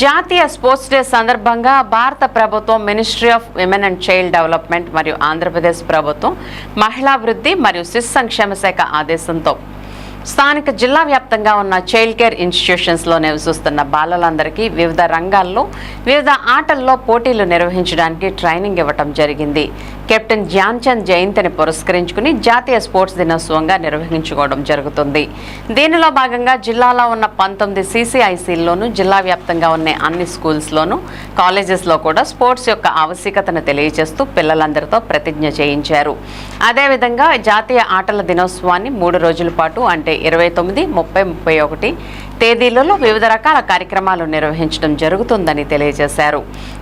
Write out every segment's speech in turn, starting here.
జాతీయ sports day సందర్భంగా భారత ప్రభుత్వం ministry of women and child development మరియు ఆంధ్రప్రదేశ్ ప్రభుత్వం మహిళాభివృద్ధి మరియు శిశు సంక్షేమ శాఖ ఆదేశంతో స్థానిక జిల్లా వ్యాప్తంగా ఉన్న చైల్డ్ కేర్ ఇన్స్టిట్యూషన్స్లో నివసిస్తున్న బాలలందరికీ వివిధ రంగాల్లో వివిధ ఆటల్లో పోటీలు నిర్వహించడానికి ట్రైనింగ్ ఇవ్వటం జరిగింది. కెప్టెన్ ధ్యాన్చంద్ జయంతిని పురస్కరించుకుని జాతీయ స్పోర్ట్స్ దినోత్సవంగా నిర్వహించుకోవడం జరుగుతుంది. దీనిలో భాగంగా జిల్లాలో ఉన్న పంతొమ్మిది సీసీఐసీల్లోనూ జిల్లా వ్యాప్తంగా ఉన్న అన్ని స్కూల్స్లోనూ కాలేజెస్లో కూడా స్పోర్ట్స్ యొక్క ఆవశ్యకతను తెలియజేస్తూ పిల్లలందరితో ప్రతిజ్ఞ చేయించారు. అదేవిధంగా జాతీయ ఆటల దినోత్సవాన్ని మూడు రోజుల పాటు అంటే ఇరవై తొమ్మిది ముప్పై ముప్పై ఒకటి తేదీలలో వివిధ రకాల కార్యక్రమాలు నిర్వహించడం జరుగుతుందని తెలియజేశారు.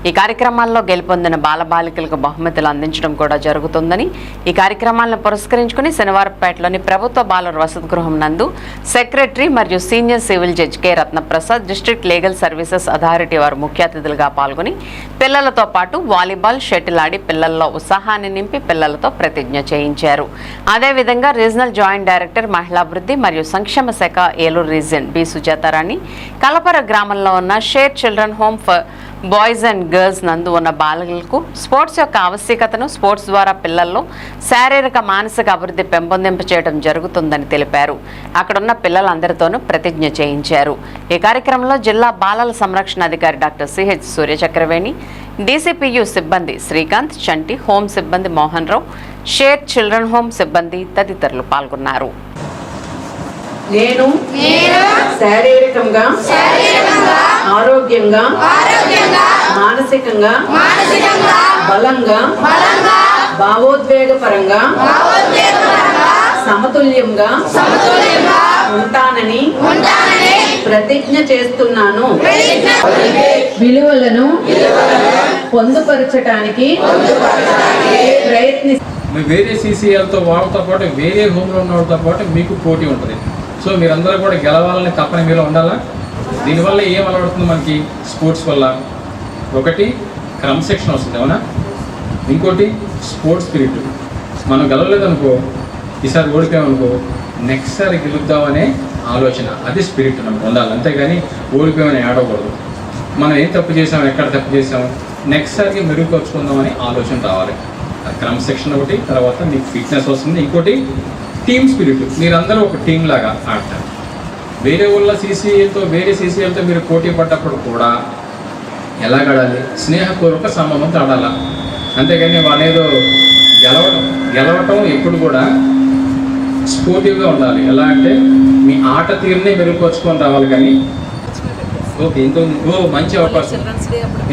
ఈ కార్యక్రమాల్లో గెలుపొందిన బాలబాలికలకు బహుమతులు అందించడం కూడా జరుగుతుందని ఈ కార్యక్రమాలను పురస్కరించుకుని శనివారపేటలోని ప్రభుత్వ బాలుర వసతి గృహం నందు సెక్రటరీ మరియు senior civil judge K. Ratnaprasad district legal services authority వారు ముఖ్య అతిథులుగా పాల్గొని పిల్లలతో పాటు వాలీబాల్ షటిల్ ఆడి పిల్లల్లో ఉత్సాహాన్ని నింపి పిల్లలతో ప్రతిజ్ఞ చేయించారు. అదేవిధంగా రీజనల్ జాయింట్ డైరెక్టర్ మహిళాభివృద్ధి మరియు సంక్షేమ శాఖ ఏలూరు రీజియన్ బి. సుజాతారాణి కలపర గ్రామంలో ఉన్న share children home for boys and girls నందు ఉన్న బాలలకు స్పోర్ట్స్ యొక్క ఆవశ్యకతను స్పోర్ట్స్ ద్వారా పిల్లల్లో శారీరక మానసిక అభివృద్ధి పెంపొందింప చేయడం జరుగుతుందని తెలిపారు. అక్కడున్న పిల్లలందరితోనూ ప్రతిజ్ఞ చేయించారు. ఈ కార్యక్రమంలో జిల్లా బాలల సంరక్షణ అధికారి డాక్టర్ సిహెచ్ సూర్యచక్రవేణి డీసీపీయు సిబ్బంది శ్రీకాంత్ చంటి హోం సిబ్బంది Mohan Rao share children home సిబ్బంది తదితరులు పాల్గొన్నారు. నేను శారీరకంగా ఆరోగ్యంగా మానసికంగా బలంగా భావోద్వేగపరంగా సమతుల్యంగా ఉంటానని ప్రతిజ్ఞ చేస్తున్నాను. విలువలను పొందుపరచటానికి ప్రయత్ని మీ వేరే సీసీఎల్తో వాళ్ళతో పాటు వేరే హోమ్లో ఉన్న వాళ్ళతో పాటు మీకు పోటీ ఉంటుంది. సో మీరందరూ కూడా గెలవాలని తప్పని మీలో ఉండాలా? దీనివల్ల ఏం అలవడుతుంది మనకి స్పోర్ట్స్ వల్ల? ఒకటి క్రమశిక్షణ వస్తుంది అవునా? ఇంకోటి స్పోర్ట్స్ స్పిరిట్. మనం గెలవలేదనుకో ఈసారి ఓడిపోయామనుకో నెక్స్ట్ సారి గెలుద్దామనే ఆలోచన. అది స్పిరిట్ మనకు ఉండాలి. అంతేగాని ఓడిపోయామని ఆడకూడదు మనం ఏం తప్పు చేసాం ఎక్కడ తప్పు చేసాం నెక్స్ట్ సారికి మెరుగుపరుచుకుందామని ఆలోచన రావాలి. క్రమశిక్షణ ఒకటి తర్వాత మీకు ఫిట్నెస్ వస్తుంది. ఇంకోటి టీమ్ స్పిరిట్ మీరందరూ ఒక టీం లాగా ఆడతారు. వేరే ఊళ్ళ సీసీఎల్తో వేరే సీసీఎల్తో మీరు పోటీ పడ్డప్పుడు కూడా ఎలా ఆడాలి స్నేహపూర్వక సంబంధంతో ఆడాలా అంతేగాని వాళ్ళేదో గెలవడం గెలవటం ఎప్పుడు కూడా స్పోర్టివ్గా ఉండాలి. ఎలా అంటే మీ ఆట తీరునే మెరుగుపరుచుకొని రావాలి కానీ ఓకే ఇంకో ఓ మంచి అవకాశం.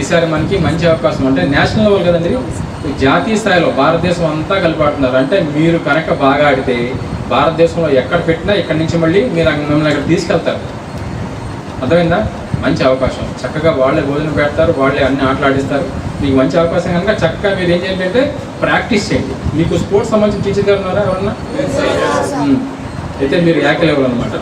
ఈసారి మనకి మంచి అవకాశం. అంటే నేషనల్ లెవెల్ కదండి. జాతీయ స్థాయిలో భారతదేశం అంతా కలిపి ఆడుతున్నారు అంటే మీరు కనుక బాగా ఆడితే భారతదేశంలో ఎక్కడ పెట్టినా ఇక్కడి నుంచి మళ్ళీ మీరు మిమ్మల్ని అక్కడ తీసుకెళ్తారు. అర్థమైందా? మంచి అవకాశం. చక్కగా వాళ్ళే భోజనం పెడతారు వాళ్ళే అన్ని ఆటలు ఆడిస్తారు. మీకు మంచి అవకాశం కనుక చక్కగా మీరు ఏం చేయాలి అంటే ప్రాక్టీస్ చేయండి. మీకు స్పోర్ట్స్ సంబంధించిన టీచర్ గారు ఉన్నారా ఎవరన్నా. అయితే మీరు యాక లెవెల్ అనమాట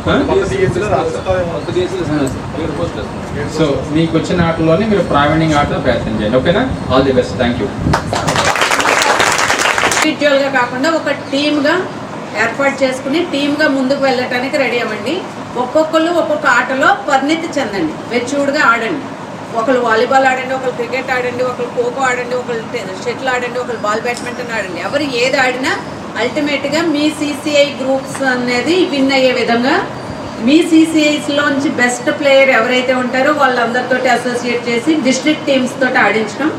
సో మీకు వచ్చిన ఆటలోనే మీరు ప్రావీణ్యంగా ఆటలో ప్రయత్నం చేయండి ఓకేనా? All the best thank you ఇండివిజువల్గా కాకుండా ఒక టీమ్గా ఏర్పాటు చేసుకుని టీమ్గా ముందుకు వెళ్ళటానికి రెడీ అవ్వండి. ఒక్కొక్కరు ఒక్కొక్క ఆటలో పరిణితి చెందండి మెచ్యూర్డ్గా ఆడండి. ఒకరు వాలీబాల్ ఆడండి ఒకరు క్రికెట్ ఆడండి ఒకరు ఖోఖో ఆడండి ఒకరు షటిల్ ఆడండి ఒకరు బాల్ బ్యాడ్మింటన్ ఆడండి. ఎవరు ఏది ఆడినా అల్టిమేట్గా మీ సీసీఐ గ్రూప్స్ అనేది విన్ అయ్యే విధంగా మీ సీసీఐస్లోంచి బెస్ట్ ప్లేయర్ ఎవరైతే ఉంటారో వాళ్ళందరితోటి అసోసియేట్ చేసి డిస్ట్రిక్ట్ టీమ్స్ తోటి ఆడించడం.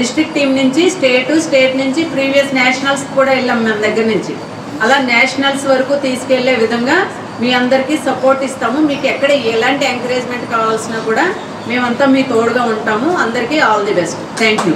డిస్ట్రిక్ట్ టీం నుంచి స్టేట్ స్టేట్ నుంచి ప్రీవియస్ నేషనల్స్ కూడా వెళ్ళాం మన దగ్గర నుంచి. అలా నేషనల్స్ వరకు తీసుకెళ్ళే విధంగా మీ అందరికీ సపోర్ట్ ఇస్తాము. మీకు ఎక్కడ ఎలాంటి ఎంకరేజ్మెంట్ కావాల్సినా కూడా మేమంతా మీ తోడుగా ఉంటాము. అందరికీ all the best thank you